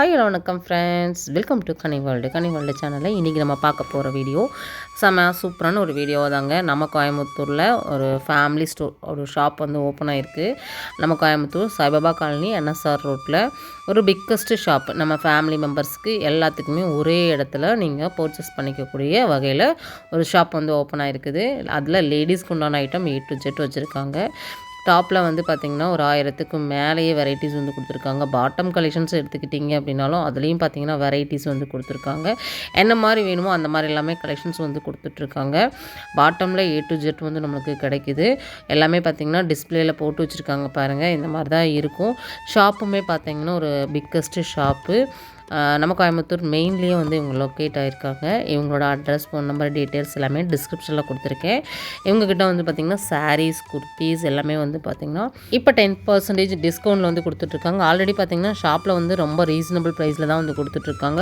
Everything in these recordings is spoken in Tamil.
ஹாய் ஹலோ வணக்கம் friends welcome to Kani world Kani world சேனலில் இன்றைக்கி நம்ம பார்க்க போகிற வீடியோ செம சூப்பரான ஒரு வீடியோ தாங்க. நம்ம கோயம்புத்தூரில் ஒரு ஃபேமிலி ஸ்டோர் ஒரு ஷாப் வந்து ஓப்பன் ஆகிருக்கு நம்ம கோயம்புத்தூர் சாய்பாபா காலனி என்எஸ்ஆர் ரோட்டில் ஒரு பிக்கஸ்ட்டு ஷாப் நம்ம ஃபேமிலி மெம்பர்ஸ்க்கு எல்லாத்துக்குமே ஒரே இடத்துல நீங்கள் பர்ச்சேஸ் பண்ணிக்கக்கூடிய வகையில் ஒரு ஷாப் வந்து ஓப்பன் ஆகிருக்குது அதில் லேடிஸ்க்கு உண்டான ஐட்டம் ஏ டு ஜெட் வச்சுருக்காங்க. டாப்பில் வந்து பார்த்திங்கன்னா ஒரு ஆயிரத்துக்கு மேலேயே வெரைட்டிஸ் வந்து கொடுத்துருக்காங்க. பாட்டம் கலெக்ஷன்ஸ் எடுத்துக்கிட்டிங்க அப்படின்னாலும் அதுலேயும் பார்த்திங்கன்னா வெரைட்டிஸ் வந்து கொடுத்துருக்காங்க. என்ன மாதிரி வேணுமோ அந்த மாதிரி எல்லாமே கலெக்ஷன்ஸ் வந்து கொடுத்துட்ருக்காங்க. பாட்டமில் ஏ டு ஜெட் வந்து நம்மளுக்கு கிடைக்குது. எல்லாமே பார்த்திங்கன்னா டிஸ்பிளேயில் போட்டு வச்சுருக்காங்க பாருங்கள் இந்த மாதிரி தான் இருக்கும் ஷாப்புமே பார்த்திங்கன்னா ஒரு பிக்கஸ்ட்டு ஷாப்பு நம்ம கோயம்புத்தூர் மெயின்லேயே வந்து இவங்க லொக்கேட் ஆகிருக்காங்க இவங்களோட அட்ரஸ் ஃபோன் நம்பர் டீட்டெயில்ஸ் எல்லாமே டிஸ்கிரிப்ஷனில் கொடுத்துருக்கேன். இவங்கக்கிட்ட வந்து பார்த்திங்கன்னா சாரீஸ் குர்த்திஸ் எல்லாமே வந்து பார்த்திங்கன்னா இப்போ டென் பர்சன்டேஜ் டிஸ்கவுண்ட்டில் வந்து கொடுத்துட்ருக்காங்க. ஆல்ரெடி பார்த்திங்கன்னா ஷாப்பில் வந்து ரொம்ப ரீசனபிள் ப்ரைஸில் தான் வந்து கொடுத்துட்ருக்காங்க.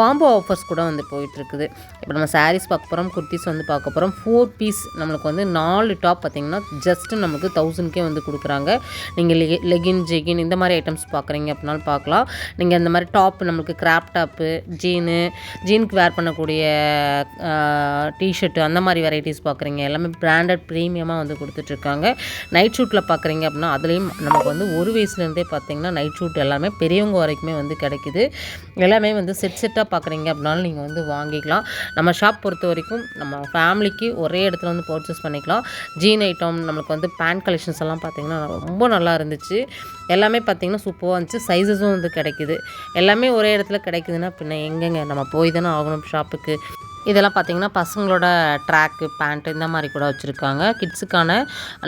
காம்போ ஆஃபர்ஸ் கூட வந்து போயிட்டுருக்குது இப்போ நம்ம சாரீஸ் பார்க்க போகிறோம் குர்த்திஸ் வந்து பார்க்க போகிறோம் ஃபோர் பீஸ் நம்மளுக்கு வந்து நாலு டாப் பார்த்திங்கன்னா ஜஸ்ட்டு நம்மளுக்கு தௌசண்ட்கே வந்து கொடுக்குறாங்க. நீங்கள் லெகின் ஜெகின் இந்த மாதிரி ஐட்டம்ஸ் பார்க்குறீங்க அப்படின்னாலும் பார்க்கலாம் நீங்கள் இந்த மாதிரி டாப் நம்ம அவங்களுக்கு கிராப் டாப்பு ஜீனு ஜீனுக்கு வேர் பண்ணக்கூடிய டிஷர்ட்டு அந்த மாதிரி வெரைட்டிஸ் பார்க்குறீங்க. எல்லாமே பிராண்டட் ப்ரீமியமாக வந்து கொடுத்துட்ருக்காங்க. நைட் ஷூட்டில் பார்க்குறீங்க அப்படின்னா அதுலேயும் நமக்கு வந்து ஒரு வயசுலேருந்தே பார்த்தீங்கன்னா நைட் ஷூட் எல்லாமே பெரியவங்க வரைக்குமே வந்து கிடைக்குது. எல்லாமே வந்து செட் செட்டாக பார்க்குறீங்க அப்படின்னாலும் நீங்கள் வந்து வாங்கிக்கலாம். நம்ம ஷாப் பொறுத்த வரைக்கும் நம்ம ஃபேமிலிக்கு ஒரே இடத்துல வந்து பர்ச்சேஸ் பண்ணிக்கலாம். ஜீன் ஐட்டம் நம்மளுக்கு வந்து பேண்ட் கலெக்ஷன்ஸ் எல்லாம் பார்த்திங்கன்னா ரொம்ப நல்லா இருந்துச்சு. எல்லாமே பார்த்திங்கன்னா சூப்பராக இருந்துச்சு. சைஸஸும் வந்து கிடைக்குது. எல்லாமே ஒரே இடத்துல கிடைக்குதுன்னா பின்ன எங்கெங்க? நம்ம போய் தானே ஆகணும் ஷாப்புக்கு இதெல்லாம் பார்த்திங்கன்னா பசங்களோட ட்ராக்கு பேண்ட்டு இந்த மாதிரி கூட வச்சுருக்காங்க. கிட்ஸுக்கான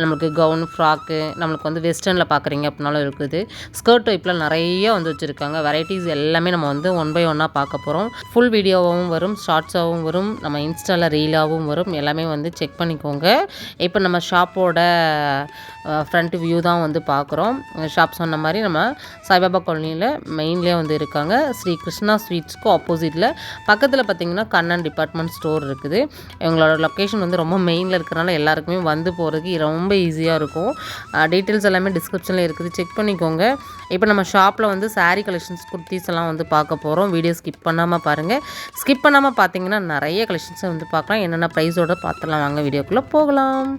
நம்மளுக்கு கவுன் ஃப்ராக்கு நம்மளுக்கு வந்து வெஸ்டர்னில் பார்க்குறீங்க அப்படின்னாலும் இருக்குது. ஸ்கர்ட் டைப்பில் நிறைய வந்து வச்சுருக்காங்க. வெரைட்டிஸ் எல்லாமே நம்ம வந்து ஒன் பை ஒன்னாக பார்க்க போகிறோம் ஃபுல் வீடியோவாகவும் வரும் ஷார்ட்ஸாகவும் வரும் நம்ம இன்ஸ்டாவில் ரீலாகவும் வரும். எல்லாமே வந்து செக் பண்ணிக்கோங்க. இப்போ நம்ம ஷாப்போட ஃப்ரண்ட் வியூ தான் வந்து பார்க்குறோம். ஷாப் சொன்ன மாதிரி நம்ம சாய்பாபா காலனியில் மெயின்லேயே வந்து இருக்காங்க. ஸ்ரீ கிருஷ்ணா ஸ்வீட்ஸ்க்கு ஆப்போசிட்டில் பக்கத்தில் பார்த்திங்கன்னா கண்ணன் டிபார்ட்மெண்ட் ஸ்டோர் இருக்குது. இவங்களோட லொக்கேஷன் வந்து ரொம்ப மெயினில் இருக்கிறனால எல்லாருக்குமே வந்து போகிறதுக்கு ரொம்ப ஈஸியாக இருக்கும். டீட்டெயில்ஸ் எல்லாமே டிஸ்கிரிப்ஷனில் இருக்குது. செக் பண்ணிக்கோங்க. இப்போ நம்ம ஷாப்பில் வந்து சாரீ கலெக்ஷன்ஸ் குர்த்திஸ் எல்லாம் வந்து பார்க்க போகிறோம் வீடியோ ஸ்கிப் பண்ணாமல் பாருங்கள் ஸ்கிப் பண்ணாமல் பார்த்தீங்கன்னா நிறைய கலெக்ஷன்ஸை வந்து பார்க்கலாம். என்னென்ன ப்ரைஸோட பார்த்துலாம் வாங்க வீடியோக்குள்ளே போகலாம்.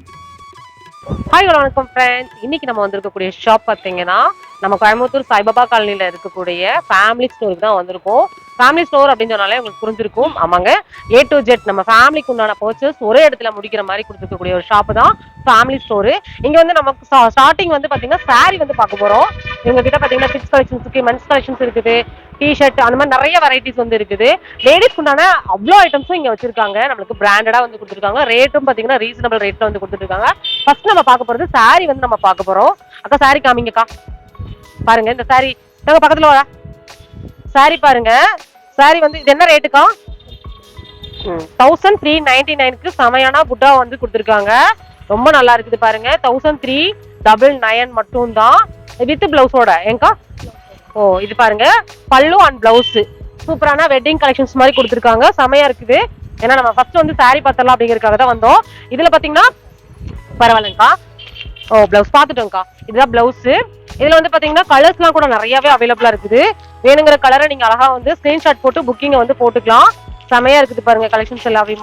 ஹாய் வணக்கம் ஃப்ரெண்ட்ஸ் இன்னைக்கு நம்ம வந்திருக்கக்கூடிய ஷாப் பார்த்தீங்கன்னா நம்ம கோயம்புத்தூர் சாய்பாபா காலனியில் இருக்கக்கூடிய ஃபேமிலி ஸ்டோருக்கு தான் வந்திருக்கோம். ஃபேமிலி ஸ்டோர் அப்படின்னு சொன்னாலே உங்களுக்கு புரிஞ்சிருக்கும். ஆமாங்க. ஏ டு ஜெட் நம்ம ஃபேமிலிக்கு உண்டான பர்ச்சேஸ் ஒரே இடத்துல முடிக்கிற மாதிரி கொடுத்துருக்கக்கூடிய ஒரு ஷாப் தான் ஃபேமிலி ஸ்டோரு இங்க வந்து நமக்கு ஸ்டார்டிங் வந்து பாத்தீங்கன்னா சாரி வந்து பார்க்க போறோம். இவங்க கிட்ட பாத்தீங்கன்னா கிட்ஸ் கலெக்ஷன்ஸ் இருக்கு மென்ஸ் கலெக்ஷன்ஸ் இருக்குது டிஷர்ட் அந்த மாதிரி நிறைய வெரைட்டிஸ் வந்து இருக்குது. லேடிஸ்க்கு உண்டான அவ்வளோ ஐட்டம்ஸும் இங்க வச்சிருக்காங்க. நம்மளுக்கு பிராண்டடா வந்து கொடுத்துருக்காங்க. ரேட்டும் பாத்தீங்கன்னா ரீசனபிள் ரேட்ல வந்து கொடுத்துருக்காங்க. ஃபர்ஸ்ட் நம்ம பார்க்க போறது சாரி வந்து நம்ம பார்க்க போறோம். அக்கா சாரி காமிங்கக்கா. பாருங்க இந்த சாரி நாங்க பக்கத்துல வரா சாரி பாருங்க. சாரி வந்து இது என்ன ரேட்டுக்கா தௌசண்ட் த்ரீ நைன்டி நைனுக்கு செமையான புட்டா வந்து கொடுத்துருக்காங்க. ரொம்ப நல்லா இருக்குது பாருங்க. தௌசண்ட் த்ரீ டபுள் நயன் மட்டும் தான் வித் பிளவுஸோட ஏங்கா? ஓ இது பாருங்க. பல்லு அண்ட் பிளவுஸ் சூப்பரான வெட்டிங் கலெக்ஷன்ஸ் மாதிரி கொடுத்துருக்காங்க. செமையா இருக்குது. ஏன்னா நம்ம ஃபர்ஸ்ட் வந்து சாரி பார்த்தலாம் அப்படிங்கறதுக்காக தான் வந்தோம். இதுல பாத்தீங்கன்னா பரவாயில்லங்கக்கா ஓ பிளவுஸ் பார்த்துட்டோங்க்கா இதுதான் பிளவுஸ் இதுல வந்து பாத்தீங்கன்னா கலர்ஸ்லாம் கூட நிறையவே அவைலபிளா இருக்குது. வேணுங்கிற கலரை நீங்க அழகா வந்து ஸ்கிரீன்ஷாட் போட்டு புக்கிங்க வந்து போட்டுக்கலாம். செமையா இருக்குது பாருங்க கலெக்ஷன்ஸ் எல்லாமே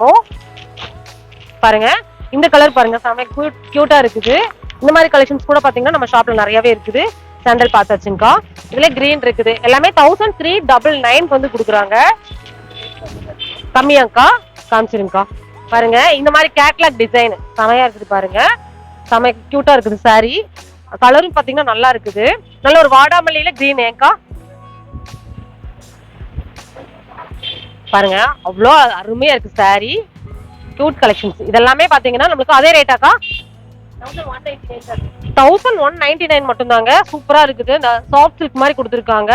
பாருங்க. இந்த கலர் பாருங்க. செமையா கியூட் கியூட்டா இருக்குது. இந்த மாதிரி கலெக்ஷன்ஸ் கூட பாத்தீங்கன்னா நம்ம ஷாப்ல நிறையவே இருக்குது. சாண்டல் பார்த்தாச்சுங்கக்கா இதுல கிரீன் இருக்குது. எல்லாமே தௌசண்ட் த்ரீ டபுள் நைன் வந்து கொடுக்குறாங்க. கம்மியாக்கா? காமிச்சிருங்கக்கா. பாருங்க இந்த மாதிரி கேட்லாக் டிசைன் செமையா இருக்குது பாருங்க. செம கியூட்டா இருக்குது சாரி கலரும் பாத்தீங்கன்னா நல்லா இருக்குது. நல்ல ஒரு வாடாமல்லியில கிரீன் ஏங்கா. பாருங்க அவ்வளோ அருமையா இருக்கு சாரி கியூட் கலெக்ஷன்ஸ் இதெல்லாமே பாத்தீங்கன்னா நம்மளுக்கு அதே ரேட்டாக்கா தௌசண்ட் ஒன் நைன்டி நைன் மட்டும்தாங்க. சூப்பராக இருக்குது. இந்த சாஃப்ட் சில்க் மாதிரி கொடுத்துருக்காங்க.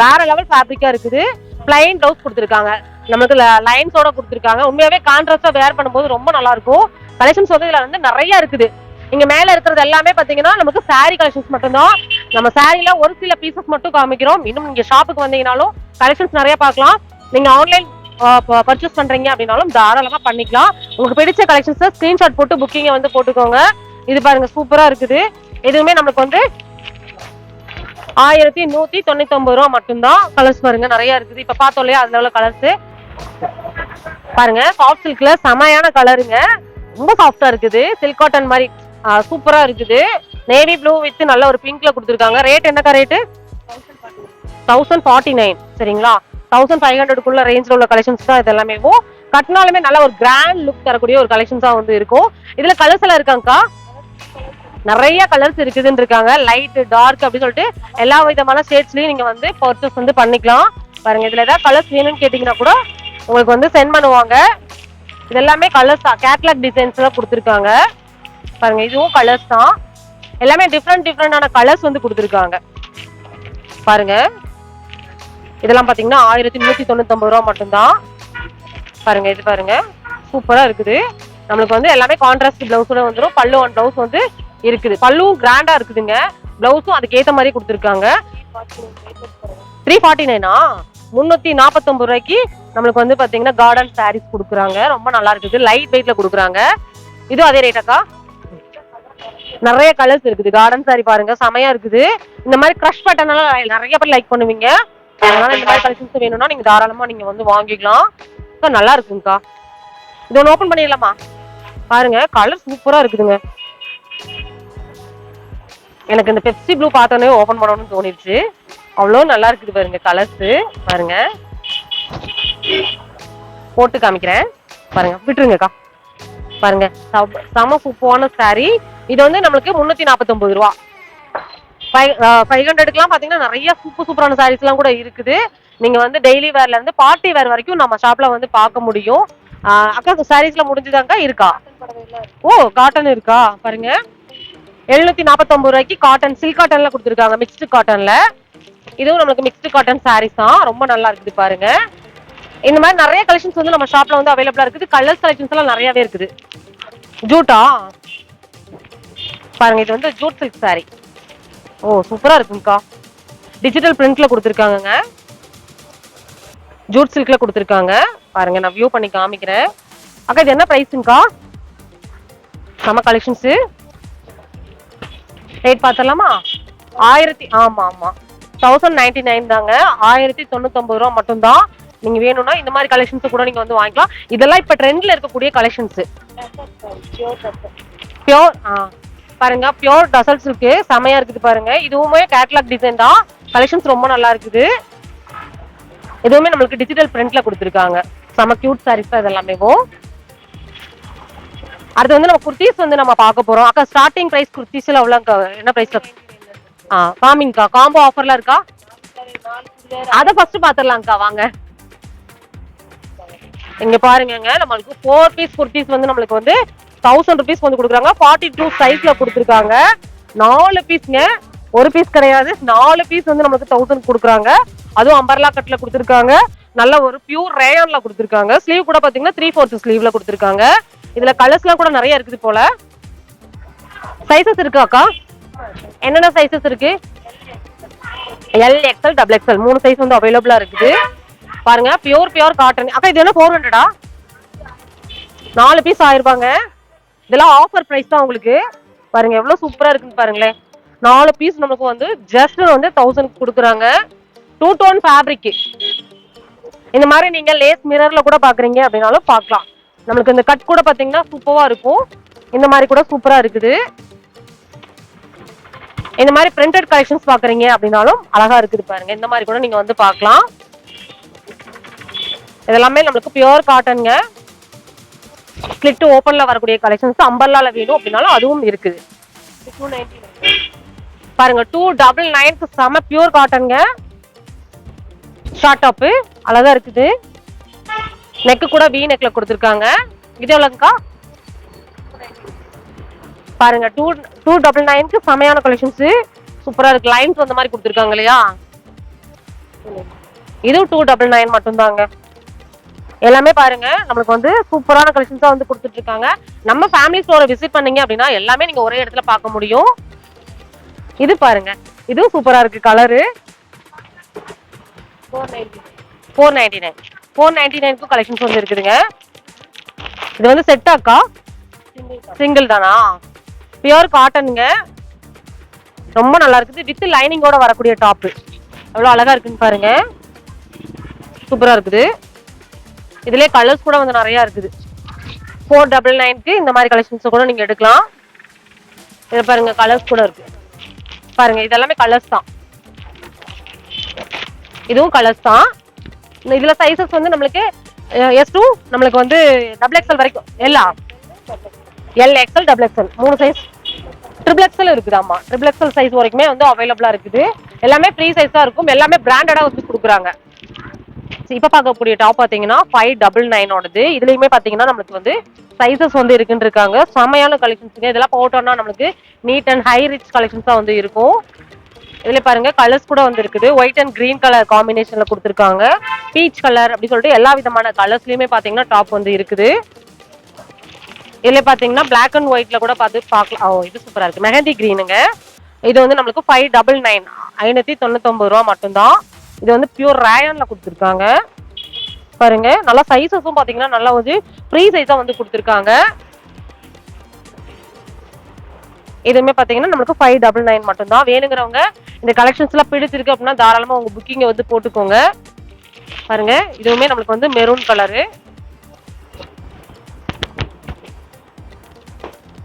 வேற லெவல் ஃபேப்ரிக்காக இருக்குது. பிளைன் ப்ளவுஸ் கொடுத்துருக்காங்க. நமக்கு லைன்ஸோட கொடுத்துருக்காங்க. உண்மையாவே கான்ட்ராஸ்டா வேர் பண்ணும்போது ரொம்ப நல்லா இருக்கும் கலெக்ஷன்ஸ் வந்து இதுல வந்து நிறைய இருக்குது. இங்க மேல இருக்கிறது எல்லாமே பாத்தீங்கன்னா நமக்கு சாரி கலெக்ஷன்ஸ் மட்டும்தான். நம்ம சாரில ஒரு சில பீசஸ் மட்டும் காமிக்கிறோம். இன்னும் நீங்க ஷாப்புக்கு வந்தீங்கனாலும் கலெக்ஷன்ஸ் நிறைய பார்க்கலாம். நீங்க ஆன்லைன் பர்ச்சேஸ் பண்றீங்க அப்படின்னாலும் தாராளமா பண்ணிக்கலாம். உங்களுக்கு பிடிச்ச கலெக்ஷன்ஸ் ஸ்கிரீன்ஷாட் போட்டு புக்கிங்கை வந்து போட்டுக்கோங்க. இது பாருங்க சூப்பரா இருக்குது. எதுவுமே நம்மளுக்கு வந்து ஆயிரத்தி நூத்தி தொண்ணூத்தி ஒன்பது ரூபா மட்டும்தான். கலர்ஸ் பாருங்க நிறைய இருக்குது. இப்ப பார்த்தோம் இல்லையா அந்த கலர்ஸ் பாருங்க சாஃப்ட் சில்க்ல செமையான கலருங்க ரொம்ப சாஃப்டா இருக்குது. சில்க் காட்டன் மாதிரி சூப்பரா இருக்குது. நேவி ப்ளூ வித் நல்ல ஒரு பிங்க்ல கொடுத்துருக்காங்க. ரேட் என்னக்கா ரேட்டு தௌசண்ட் ஃபார்ட்டி நைன் சரிங்களா தௌசண்ட் ஃபைவ் ஹண்ட்ரடுக்குள்ள ரேஞ்சில் உள்ள கலெக்ஷன்ஸ் தான் இது எல்லாமே. கட்டினாலுமே நல்ல ஒரு கிராண்ட் லுக் தரக்கூடிய ஒரு கலெக்ஷன்ஸாக வந்து இருக்கும். இதில் கலர்ஸ் எல்லாம் இருக்காங்கக்கா? நிறைய கலர்ஸ் இருக்குதுன்னு இருக்காங்க லைட் டார்க் அப்படின்னு சொல்லிட்டு எல்லா விதமான ஷேட்ஸ்லயும் நீங்க வந்து பர்ச்சேஸ் வந்து பண்ணிக்கலாம். பாருங்க இதுல ஏதாவது கலர்ஸ் வேணும்னு கேட்டீங்கன்னா கூட உங்களுக்கு வந்து சென்ட் பண்ணுவாங்க. இது எல்லாமே கலர்ஸ் தான் கேட்லாக் டிசைன்ஸ்ல கொடுத்துருக்காங்க. பாருங்க இதுவும் கலர்ஸ் தான். எல்லாமே டிஃப்ரெண்ட் டிஃப்ரெண்டான கலர்ஸ் வந்து கொடுத்துருக்காங்க. பாருங்க. இதெல்லாம் பாத்தீங்கன்னா ஆயிரத்தி நூத்தி தொண்ணூத்தொம்பது ரூபா மட்டும்தான். பாருங்க இது பாருங்க. சூப்பரா இருக்குது. நம்மளுக்கு வந்து எல்லாமே கான்ட்ராஸ்ட் பிளவுஸோட வந்துடும் பல்லு ஒன் பிளவுஸ் வந்து இருக்குது. பல்லுவும் கிராண்டா இருக்குதுங்க. பிளவுஸும் அதுக்கேற்ற மாதிரி கொடுத்துருக்காங்க. த்ரீ ஃபார்ட்டி நைனா முன்னூத்தி நாற்பத்தொம்பது ரூபாய்க்கு நம்மளுக்கு வந்து பார்த்தீங்கன்னா கார்டன் சாரீஸ் கொடுக்குறாங்க. ரொம்ப நல்லா இருக்குது. லைட் வெயிட்ல கொடுக்குறாங்க. இதுவும் அதே ரேட்டாக்கா நிறைய கலர்ஸ் இருக்குது. கார்டன் சாரி பாருங்க. செமையா இருக்குது. இந்த மாதிரி க்ரஷ் பட்டனால நிறைய பேர் லைக் பண்ணுவீங்க. அதனால இந்த மாதிரி கலெக்ஷன்ஸ் வேணும்னா நீங்க தாராளமா நீங்க வந்து வாங்கிக்கலாம். நல்லா இருக்குங்கக்கா. இது ஒன்று ஓப்பன் பண்ணிடலாமா? பாருங்க கலர் சூப்பரா இருக்குதுங்க. எனக்கு இந்த பெப்சி ப்ளூ பார்த்தோன்னே ஓபன் பண்ணணும்னு தோணிடுச்சு. அவ்வளோ நல்லா இருக்குது பாருங்க கலர்ஸ் பாருங்க. போட்டு காமிக்கிறேன். பாருங்க விட்டுருங்கக்கா. பாருங்க சம- செம சூப்பரான saree. இது வந்து நம்மளுக்கு முன்னூத்தி நாற்பத்தொன்பது ரூபா. ஃபைவ் ஹண்ட்ரடுக்குலாம் பார்த்தீங்கன்னா நிறைய சூப்பர் சூப்பரான சாரீஸ்லாம் கூட இருக்குது. நீங்க வந்து டெய்லி வேர்ல இருந்து பார்ட்டி வேர் வரைக்கும் நம்ம ஷாப்ல வந்து பார்க்க முடியும். ஆஹ் அக்கா சாரீஸ்ல முடிஞ்சுதாங்க இருக்கா? ஓ காட்டன் இருக்கா? பாருங்க. எழுநூத்தி நாற்பத்தொம்பது ரூபாய்க்கு காட்டன் சில்க் காட்டன்ல கொடுத்துருக்காங்க. மிக்ஸ்டு காட்டன்ல இதுவும் நம்மளுக்கு மிக்ஸ்டு காட்டன் சாரீஸ் தான். ரொம்ப நல்லா இருக்குது பாருங்க. இந்த மாதிரி நிறைய கலெக்ஷன்ஸ் வந்து நம்ம ஷாப்ல வந்து அவைலபிளா இருக்குது. கலர்ஸ் கலெக்ஷன்ஸ் எல்லாம் நிறையவே இருக்குது. ஜூட்டா? பாருங்க இது வந்து ஜூட் சில்க் சாரி ஓ சூப்பரா இருக்குங்கக்கா டிஜிட்டல் பிரிண்ட்ல கொடுத்துருக்காங்கங்க. ஜூட் சில்க்ல கொடுத்துருக்காங்க. பாருங்க நான் வியூ பண்ணி காமிக்கிறேன். அக்கா இது என்ன ப்ரைஸுங்கக்கா நம்ம கலெக்ஷன்ஸ் ரேட் பார்த்தலாமா ஆயிரத்தி ஆமாம் ஆமாம் தௌசண்ட் நைன்டி நைன் தாங்க. ஆயிரத்தி தொண்ணூத்தொம்பது ரூபா மட்டும்தான். நீங்க வேணும்னா இந்த மாதிரி கலெக்ஷன்ஸ் கூட நீங்க வந்து வாங்கிக்கலாம். இதெல்லாம் இப்ப ட்ரெண்ட்ல இருக்கக்கூடிய கலெக்ஷன்ஸ் பியோர் ஆ. பாருங்க பியோர் டசல்ஸ் இருக்கு செமையா இருக்குது பாருங்க. இதுவுமே கேட்லாக் டிசைன் தான். கலெக்ஷன்ஸ் ரொம்ப நல்லா இருக்குது. எதுவுமே நம்மளுக்கு டிஜிட்டல் பிரிண்ட்ல கொடுத்துருக்காங்க. செம கியூட் சாரீஸ் தான் இதெல்லாமே. அடுத்து வந்து நம்ம குர்த்திஸ் வந்து நம்ம பார்க்க போறோம். அக்கா ஸ்டார்டிங் பிரைஸ் குர்த்திஸ்ல எவ்வளோ என்ன பிரைஸ்ல ஆ காமிங்க்கா காம்போ ஆஃபர்ல இருக்கா? அத ஃபர்ஸ்ட் பாத்துடலாம்க்கா வாங்க. இங்க பாருங்கங்க நம்மளுக்கு ஃபோர் பீஸ் குர்த்திஸ் வந்து நம்மளுக்கு வந்து தௌசண்ட் ருபீஸ் வந்து கொடுக்குறாங்க. ஃபார்ட்டி டூ சைஸ்ல கொடுத்துருக்காங்க. நாலு பீஸ்ங்க ஒரு பீஸ் கிடையாது. நாலு பீஸ் வந்து நம்மளுக்கு தௌசண்ட் கொடுக்குறாங்க. அதுவும் அம்பர்லா கட்ல கொடுத்துருக்காங்க. நல்ல ஒரு பியூர் ரேயான்ல கொடுத்துருக்காங்க. ஸ்லீவ் கூட பாத்தீங்கன்னா த்ரீ ஃபோர்த் ஸ்லீவ்ல கொடுத்துருக்காங்க. இதுல கலர்ஸ்லாம் கூட நிறைய இருக்குது போல. சைசஸ் இருக்கு அக்கா. என்னென்ன சைசஸ் இருக்கு? எல் எக்ஸ்எல் டபுள் எக்ஸ்எல் மூணு சைஸ் வந்து அவைலபிளா இருக்குது. பாருங்க பியூர் பியூர் காட்டன் அக்கா இது என்ன ஃபோர் ஹண்ட்ரடா நாலு பீஸ் ஆயிருப்பாங்க. இதெல்லாம் ஆஃபர் ப்ரைஸ் தான் உங்களுக்கு. பாருங்க எவ்வளவு சூப்பரா இருக்குன்னு பாருங்களேன். நாலு பீஸ் நமக்கு வந்து ஜஸ்ட் வந்து தௌசண்ட் கொடுக்குறாங்க. டூ டோன் ஃபேப்ரிக் இந்த மாதிரி நீங்க லேஸ் மிரர்ல கூட பாக்குறீங்க அப்படின்னாலும் பார்க்கலாம் நம்மளுக்கு இந்த கட் கூட பாத்தீங்கன்னா சூப்பரா இருக்கும். இந்த மாதிரி கூட சூப்பரா இருக்குது. இந்த மாதிரி பிரிண்டட் கலெக்ஷன்ஸ் பாக்குறீங்க அப்படின்னாலும் அழகா இருக்குது பாருங்க. இந்த மாதிரி கூட நீங்க வந்து பார்க்கலாம் இதெல்லாமே நம்மளுக்கு பியூர் காட்டனுங்க ஸ்லிட் ஓப்பன்ல வரக்கூடிய கலெக்ஷன்ஸ் அம்பர்லால வேணும் அப்படின்னாலும் அதுவும் இருக்குது. பாருங்க டூ டபுள் நைன்க்கு செம பியூர் காட்டனுங்க ஷார்ட் டாப்பு அழகா இருக்குது. நெக்கு கூட வி நெக்ல கொடுத்துருக்காங்க. இது எவ்வளோங்கக்கா? பாருங்க டூ டூ டபுள் நைனுக்கு செமையான கலெக்ஷன்ஸ் சூப்பரா இருக்கு. லைன்ஸ் வந்த மாதிரி கொடுத்துருக்காங்க இல்லையா? இதுவும் டூ டபுள் நைன் மட்டும்தாங்க. எல்லாமே பாருங்க நம்மளுக்கு வந்து சூப்பரான கலெக்ஷன்ஸா வந்து கொடுத்துட்டு இருக்காங்க நம்ம ஃபேமிலி ஸ்டோரை விசிட் பண்ணீங்க அப்படின்னா எல்லாமே நீங்க ஒரே இடத்துல பார்க்க முடியும். இது பாருங்க இதுவும் சூப்பரா இருக்கு colour four ninety nine four ninety நைனுக்கும் collections வந்து இருக்குதுங்க. இது வந்து செட்டாக்கா சிங்கிள் தானா? பியூர் காட்டனுங்க ரொம்ப நல்லா இருக்குது. வித் லைனிங்கோட வரக்கூடிய டாப்பு எவ்வளோ அழகா இருக்குன்னு பாருங்க. சூப்பரா இருக்குது. இதுலயே கலர்ஸ் கூட வந்து நிறைய இருக்குது. ஃபோர் டபுள் நைன்க்கு இந்த மாதிரி கலெக்ஷன்ஸ் கூட நீங்க எடுக்கலாம். இதை பாருங்க கலர்ஸ் கூட இருக்கு. பாருங்க இதெல்லாமே கலர்ஸ் தான். இதுவும் கலர்ஸ் தான். இதுல சைஸஸ் வந்து நம்மளுக்கு எஸ் டூ நம்மளுக்கு வந்து டபுள் எக்ஸ்எல் வரைக்கும். எல்லா எல் எக்ஸ்எல் டபுள் எக்ஸ்எல் மூணு சைஸ் ட்ரிபிள் எக்ஸ்எல் இருக்குதாம்மா. ட்ரிபிள் எக்ஸ்எல் சைஸ் வரைக்குமே வந்து அவைலபிளா இருக்குது. எல்லாமே ஃப்ரீ சைஸா இருக்கும். எல்லாமே பிராண்டடா வச்சு கொடுக்குறாங்க. இப்போ பார்க்கக்கூடிய டாப் பார்த்தீங்கன்னா ஃபைவ் டபுள் நைனோடது இதுலையுமே பார்த்தீங்கன்னா நம்மளுக்கு வந்து சைஸஸ் வந்து இருக்குன்னு இருக்காங்க செமையான கலெக்ஷன்ஸுங்க இதெல்லாம் போட்டோம்னா நம்மளுக்கு neat and high rich collections தான் வந்து இருக்கும். இதுல பாருங்க கலர்ஸ் கூட வந்து இருக்குது ஒயிட் அண்ட் கிரீன் கலர் காம்பினேஷன்ல கொடுத்துருக்காங்க. பீச் கலர் அப்படி சொல்லிட்டு எல்லா விதமான கலர்ஸ்லயுமே பாத்தீங்கன்னா டாப் வந்து இருக்குது. இதுல பாத்தீங்கன்னா பிளாக் அண்ட் ஒயிட்ல கூட பார்த்து பார்க்கலாம். ஓ இது சூப்பரா இருக்கு. மெஹந்தி கிரீனுங்க இது வந்து நம்மளுக்கு ஃபைவ் டபுள் நைன் ஐநூத்தி தொண்ணூத்தொன்பது ரூபா மட்டும்தான். இது வந்து பியூர் ரேயன்ல கொடுத்துருக்காங்க. பாருங்க நல்லா சைஸஸும் பாத்தீங்கன்னா நல்லா வந்து ஃப்ரீ சைஸா வந்து கொடுத்துருக்காங்க. இதுவுமே பாத்தீங்கன்னா நம்மளுக்கு ஃபைவ் டபுள் நைன் மட்டும் தான் வேணுங்கிறவங்க இந்த கலெக்ஷன்ஸ் எல்லாம் பிடிச்சிருக்கு அப்படின்னா தாராளமா உங்க புக்கிங்க வந்து போட்டுக்கோங்க. பாருங்க இதுவுமே நம்மளுக்கு வந்து மெரூன் கலரு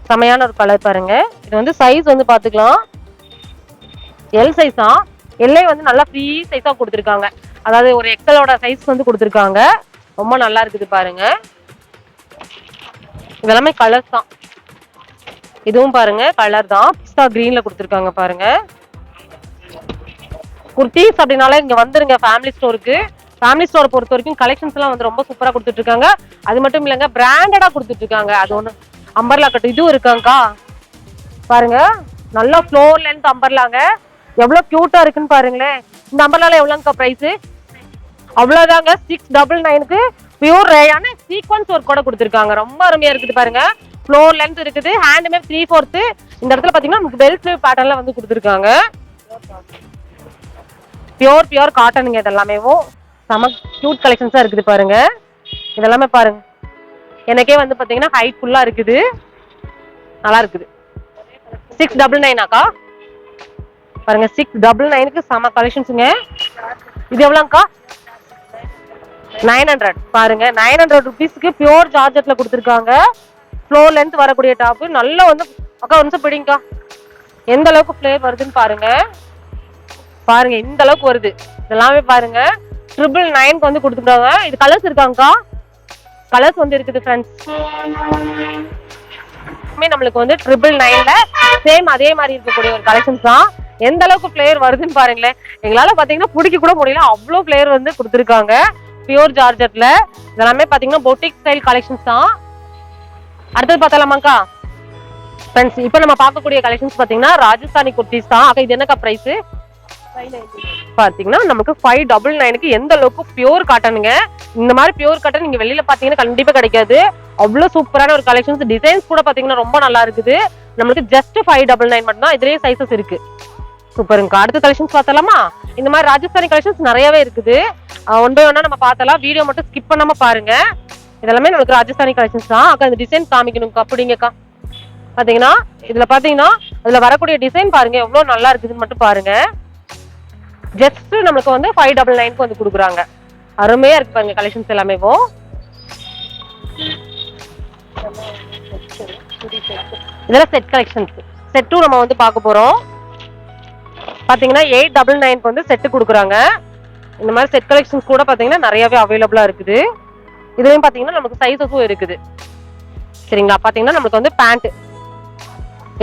செமையான ஒரு கலர் பாருங்க. இது வந்து சைஸ் வந்து பாத்துக்கலாம். எல் சைஸ் தான் எல்லே வந்து நல்லா ஃப்ரீ சைஸா கொடுத்துருக்காங்க. அதாவது ஒரு எக்ஸலோட சைஸ் வந்து கொடுத்துருக்காங்க. ரொம்ப நல்லா இருக்குது பாருங்க. இதெல்லாமே கலர்ஸ் தான். இதுவும் பாருங்க கலர் தான். பிஸ்தா கிரீன்ல கொடுத்துருக்காங்க பாருங்க. குர்த்திஸ் அப்படின்னாலே இங்க வந்துருங்க ஃபேமிலி ஸ்டோருக்கு ஃபேமிலி ஸ்டோர் பொறுத்த வரைக்கும் கலெக்ஷன்ஸ் எல்லாம் வந்து ரொம்ப சூப்பரா கொடுத்துட்டு இருக்காங்க அது மட்டும் இல்லைங்க பிராண்டடா கொடுத்துட்டு இருக்காங்க அது ஒண்ணு அம்பர்லா கட்டு இதுவும் இருக்காங்கக்கா. பாருங்க நல்லா ஃப்ளோர் லென்த் அம்பர்லாங்க எவ்வளவு கியூட்டா இருக்குன்னு பாருங்களேன். இந்த அம்பர்லால எவ்வளோங்கக்கா பிரைஸ் அவ்வளவுதாங்க சிக்ஸ் டபுள் நைனுக்கு பியூர் ரேயான சீக்வன்ஸ் ஒர்க் கூட கொடுத்துருக்காங்க. ரொம்ப அருமையா இருக்குது பாருங்க. ஃப்ளோர் லென்த் இருக்குது. ஹேண்டுமே த்ரீ ஃபோர்த்து இந்த இடத்துல பார்த்தீங்கன்னா நமக்கு பெல் ஸ்லீவ் வந்து கொடுத்துருக்காங்க. பியோர் பியோர் காட்டனுங்க இதெல்லாமேவும் செம கியூட் கலெக்ஷன்ஸாக இருக்குது பாருங்க. இதெல்லாமே பாருங்க. எனக்கே வந்து பார்த்தீங்கன்னா ஹைட் ஃபுல்லாக இருக்குது. நல்லா இருக்குது. சிக்ஸ் டபுள் நைனாக்கா பாருங்க சிக்ஸ் டபுள் நைனுக்கு செம கலெக்ஷன்ஸுங்க இது எவ்வளோங்கக்கா நைன் ஹண்ட்ரட் பாருங்க நைன் ஹண்ட்ரட் ருபீஸ்க்கு பியோர் ஜார்ஜெட்ல கொடுத்துருக்காங்க. ஃப்ளோர் லென்த் வரக்கூடிய டாப் நல்லா வந்து அக்கா ஒரு நிமிஷம் பிடிங்கக்கா. எந்த அளவுக்கு ஃப்ளேர் வருதுன்னு பாருங்க. பாருங்க இந்த அளவுக்கு வருது. இதெல்லாமே பாருங்க. ட்ரிபிள் நைன்க்கு வந்து கொடுத்துருக்காங்க இது கலர்ஸ் இருக்காங்கக்கா. கலர்ஸ் வந்து இருக்குது ஃப்ரெண்ட்ஸ் நம்மளுக்கு வந்து ட்ரிபிள் நைன்ல சேம் அதே மாதிரி இருக்கக்கூடிய ஒரு கலெக்ஷன்ஸ் தான். எந்த அளவுக்கு பிளேயர் வருதுன்னு பாருங்களேன். எங்களால பாத்தீங்கன்னா பிடிக்க கூட முடியல. அவ்வளோ பிளேயர் வந்து கொடுத்துருக்காங்க. பியூர் ஜார்ஜெட்ல இதெல்லாமே பாத்தீங்கன்னா பொட்டிக் ஸ்டைல் கலெக்ஷன்ஸ் தான். அடுத்தது பார்த்தலாமாக்கா ஃப்ரெண்ட்ஸ் இப்போ நம்ம பார்க்கக்கூடிய கலெக்ஷன்ஸ் பார்த்தீங்கன்னா ராஜஸ்தானி குர்த்திஸ் தான். அக்கா இது என்னக்கா பிரைஸ் பாத்தீங்கன்னா நமக்கு ஃபைவ் டபுள் நைனுக்கு எந்த அளவுக்கு பியூர் காட்டனுங்க இந்த மாதிரி பியூர் காட்டன் நீங்க வெளியில பாத்தீங்கன்னா கண்டிப்பா கிடைக்காது. அவ்வளவு சூப்பரான ஒரு கலெக்ஷன்ஸ் டிசைன்ஸ் கூட பாத்தீங்கன்னா ரொம்ப நல்லா இருக்குது. நம்மளுக்கு ஜஸ்ட் ஃபைவ் டபுள் நைன் மட்டும் தான் இதுலயே சைசஸ் இருக்கு. சூப்பருங்க. அடுத்த கலெக்ஷன்ஸ் பார்த்தலாமா? இந்த மாதிரி ராஜஸ்தானி கலெக்ஷன்ஸ் நிறையவே இருக்குது. ஒன் பை ஒன்னா நம்ம பார்த்தலாம். வீடியோ மட்டும் ஸ்கிப் பண்ணாம பாருங்க. இதெல்லாமே நமக்கு ராஜஸ்தானி கலெக்ஷன்ஸ் தான். அக்கா இந்த டிசைன் காமிக்கணும்க்கா அப்படிங்கக்கா பாத்தீங்கன்னா இதுல பாத்தீங்கன்னா அதில் வரக்கூடிய டிசைன் பாருங்க எவ்வளவு நல்லா இருக்குதுன்னு மட்டும் பாருங்க. ஜஸ்ட் நமக்கு வந்து ஃபைவ் டபுள் நைன்க்கு வந்து கொடுக்குறாங்க. அருமையா இருக்கு பாருங்க கலெக்ஷன்ஸ் எல்லாமே. இப்போ இதெல்லாம் செட் கலெக்ஷன்ஸ் செட்டும் நம்ம வந்து பார்க்க போறோம். பாத்தீங்கன்னா எயிட் டபுள் நைன்க்கு வந்து செட்டு கொடுக்குறாங்க. இந்த மாதிரி செட் கலெக்ஷன்ஸ் கூட பாத்தீங்கன்னா நிறையவே அவைலபிளா இருக்குது. இதுலயும் பாத்தீங்கன்னா நமக்கு சைஸஸும் இருக்குது. சரிங்களா? பாத்தீங்கன்னா நமக்கு வந்து பேண்ட்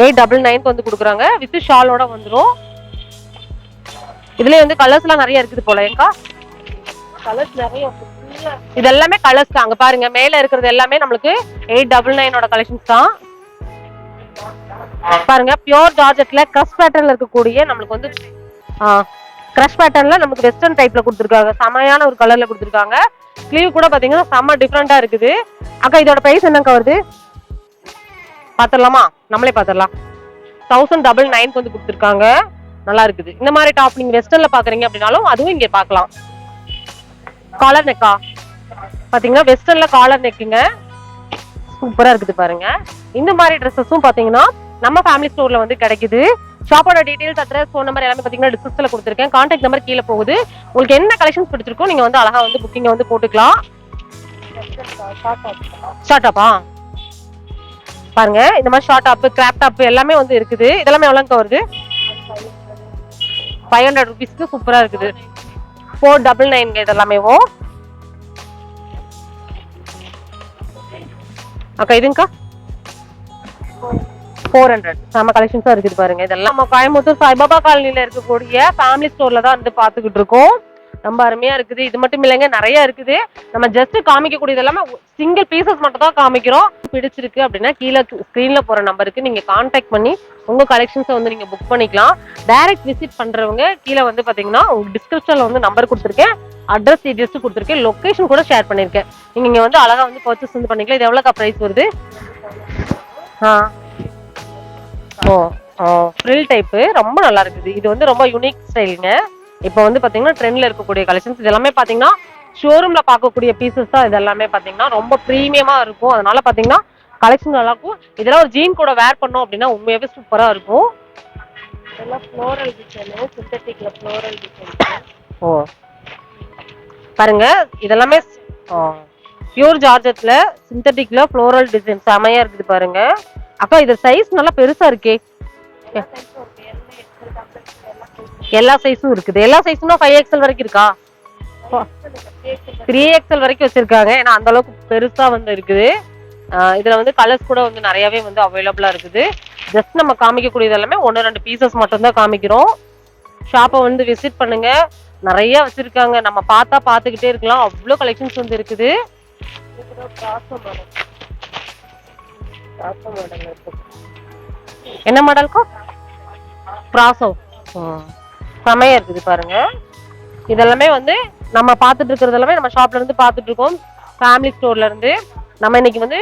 எயிட் டபுள் நைன்க்கு வந்து கொடுக்குறாங்க. வித் ஷாலோட வந்துரும். இதுலயே வந்து கலர்ஸ் எல்லாம் நிறைய இருக்குது போல ஏங்கா? கலர்ஸ் நிறைய இது எல்லாமே கலர்ஸ் தான். அங்க பாருங்க மேல இருக்கிறது எல்லாமே நம்மளுக்கு எயிட் டபுள் நைனோட கலெக்ஷன்ஸ் தான். பாருங்க பியோர் ஜார்ஜெட்ல கிரஷ் பேட்டர்ன்ல இருக்கக்கூடிய நம்மளுக்கு வந்து கிரஷ் பேட்டர்ன்ல நமக்கு வெஸ்டர்ன் டைப்ல கொடுத்துருக்காங்க. செமையான ஒரு கலர்ல கொடுத்துருக்காங்க. ஸ்லீவ் கூட பாத்தீங்கன்னா செம்ம டிஃப்ரெண்டா இருக்குது. அக்கா இதோட பிரைஸ் என்னக்கா வருது? பாத்திரலாமா? நம்மளே பாத்திரலாம். தௌசண்ட் டபுள் நைன்க்கு வந்து கொடுத்துருக்காங்க. நல்லா இருக்குது. இந்த மாதிரி டாப் நீங்க வெஸ்டர்ன்ல பாக்குறீங்க அப்படின்னாலும் அதுவும் இங்க பார்க்கலாம் காலர் நெக்கா பாத்தீங்கன்னா வெஸ்டர்ன்ல காலர் நெக்குங்க சூப்பரா இருக்குது பாருங்க. இந்த மாதிரி ட்ரெஸ்ஸஸும் பாத்தீங்கன்னா நம்ம ஃபேமிலி ஸ்டோர்ல வந்து கிடைக்குது. ஷாப்போட டீடைல்ஸ் அட்ரஸ் ஃபோன் நம்பர் எல்லாமே பார்த்தீங்கன்னா டிஸ்கிரிப்ஷனில் கொடுத்துருக்கேன். கான்டாக்ட் நம்பர் கீழே போகுது. உங்களுக்கு என்ன கலெக்ஷன்ஸ் பிடிச்சிருக்கோ நீங்கள் வந்து அழகா வந்து புக்கிங்கை வந்து போட்டுக்கலாம். ஷார்ட் டாப்பா பாருங்க இந்த மாதிரி ஷார்ட் டாப் கிராப் டாப் எல்லாமே வந்து இருக்குது. இதெல்லாமே எவ்வளோங்க வருது? ஃபைவ் ஹண்ட்ரட் ருபீஸ்க்கு சூப்பராக இருக்குது. ஃபோர் டபுள் நைன்ங்க இதெல்லாமேவும் அக்கா இதுங்கக்கா ஃபோர் ஹண்ட்ரட் நம்ம கலெக்ஷன்ஸாக இருக்குது பாருங்க. இதெல்லாம் நம்ம கோயம்புத்தூர் சாய்பாபா காலனியில் இருக்கக்கூடிய ஃபேமிலி ஸ்டோரில் தான் வந்து பார்த்துக்கிட்டு இருக்கோம். ரொம்ப அருமையா இருக்குது. இது மட்டும் இல்லைங்க நிறைய இருக்குது. நம்ம ஜஸ்ட் காமிக்கக்கூடியது எல்லாமே சிங்கிள் பீசஸ் மட்டும் தான் காமிக்கிறோம். பிடிச்சிருக்கு அப்படின்னா கீழே ஸ்க்ரீன்ல போற நம்பருக்கு நீங்க கான்டாக்ட் பண்ணி உங்க கலெக்ஷன்ஸை வந்து நீங்க புக் பண்ணிக்கலாம். டைரக்ட் விசிட் பண்றவங்க கீழே வந்து பாத்தீங்கன்னா உங்க டிஸ்கிரிப்ஷன்ல வந்து நம்பர் கொடுத்துருக்கேன். அட்ரஸ் டீடைல்ஸ் கொடுத்துருக்கேன். லொக்கேஷன் கூட ஷேர் பண்ணிருக்கேன் நீங்க இங்க வந்து அழகா வந்து பர்ச்சேஸ் வந்து பண்ணிக்கலாம். இது எவ்வளோக்கா ப்ரைஸ் வருது? ஆ. ஓ ஃப்ரில் டைப்பு ரொம்ப நல்லா இருக்குது. இது வந்து ரொம்ப யூனிக் ஸ்டைலுங்க இப்போ வந்து பாத்தீங்கன்னா ட்ரெண்ட்ல இருக்கக்கூடிய கலெக்ஷன்ஸ் இது எல்லாமே பாத்தீங்கன்னா ஷோரூம்ல பார்க்கக்கூடிய பீசஸ் தான். இது எல்லாமே பாத்தீங்கன்னா ரொம்ப ப்ரீமியமா இருக்கும். அதனால பாத்தீங்கன்னா கலெக்ஷன் நல்லா இருக்கும். இதெல்லாம் ஒரு ஜீன் கூட வேர் பண்ணோம் அப்படின்னா உண்மையாவே சூப்பரா இருக்கும். இதெல்லாம் ஃப்ளோரல் டிசைனு சிந்தட்டிக்ல ஃப்ளோரல் டிசைன் ஓ? பாருங்க இதெல்லாமே பியூர் ஜார்ஜெட்ல சிந்தட்டிக்ல ஃப்ளோரல் டிசைன் செமையா இருக்குது பாருங்க. அக்கா இது சைஸ் நல்லா பெருசா இருக்கே. எல்லா சைஸும் இருக்குது. எல்லா சைஸும் ஃபைவ் எக்ஸல் வரைக்கும் இருக்கா? த்ரீ எக்ஸல் வரைக்கும் வச்சிருக்காங்க. ஏன்னா அந்த அளவுக்கு பெருசா வந்து இருக்குது. இதுல வந்து கலர்ஸ் கூட வந்து நிறையவே வந்து அவைலபிளா இருக்குது. ஜஸ்ட் நம்ம காமிக்கக்கூடியது எல்லாமே ஒன்று ரெண்டு பீசஸ் மட்டும் தான் காமிக்கிறோம் ஷாப்பை வந்து விசிட் பண்ணுங்க. நிறைய வச்சிருக்காங்க. நம்ம பார்த்தா பார்த்துக்கிட்டே இருக்கலாம். அவ்வளோ கலெக்ஷன்ஸ் வந்து இருக்குது. பிராசோ மாடல் இருக்கு என்ன மாடலுக்கும் ப்ராசோ செமையா இருக்குது பாருங்க. இதெல்லாமே வந்து நம்ம பார்த்துட்டு இருக்கிறது எல்லாமே நம்ம ஷாப்ல இருந்து பார்த்துட்டு இருக்கோம். ஃபேமிலி ஸ்டோர்ல இருந்து. நம்ம இன்னைக்கு வந்து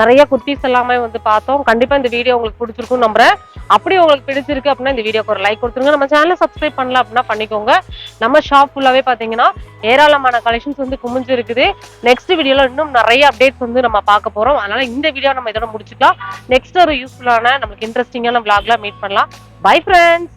நிறைய குர்த்திஸ் எல்லாமே வந்து பார்த்தோம். கண்டிப்பா இந்த வீடியோ உங்களுக்கு பிடிச்சிருக்கும் நம்புறேன். அப்படி உங்களுக்கு பிடிச்சிருக்கு அப்படின்னா இந்த வீடியோக்கு ஒரு லைக் கொடுத்துருங்க. நம்ம சேனலை சப்ஸ்கிரைப் பண்ணல அப்படின்னா பண்ணிக்கோங்க. நம்ம ஷாப் ஃபுல்லாவே பாத்தீங்கன்னா ஏராளமான கலெக்ஷன்ஸ் வந்து குமிஞ்சு இருக்குது நெக்ஸ்ட் வீடியோல இன்னும் நிறைய அப்டேட்ஸ் வந்து நம்ம பார்க்க போறோம். அதனால இந்த வீடியோ நம்ம இதோட முடிச்சுக்கலாம். நெக்ஸ்ட் ஒரு யூஸ்ஃபுல்லான நமக்கு இன்ட்ரெஸ்டிங்கான விளாக்லாம் மீட் பண்ணலாம். Bye friends